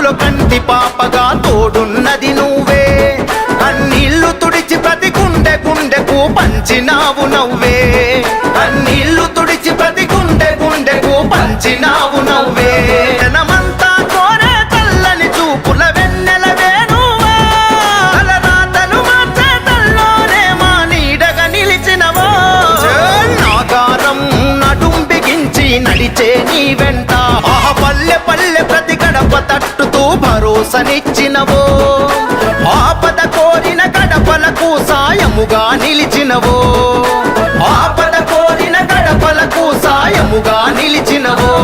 పాపుల కంటి పాపగా తోడున్నది నువ్వే. అన్నిళ్ళు తుడిచి ప్రతి గుండె గుండెకు పంచినావు నవ్వే. అన్నిళ్ళు తుడిచి ప్రతి గుండె గుండెకు పంచినావు నవ్వే. చూపుల నడిచే నీ వెంట. ఆహా పల్లె పల్లె భరోసనిచ్చినవో ఆపద కోరిన గడపలకు సాయముగా నిలిచినవో? ఆపద కోరిన గడపలకు సాయముగా నిలిచినవో?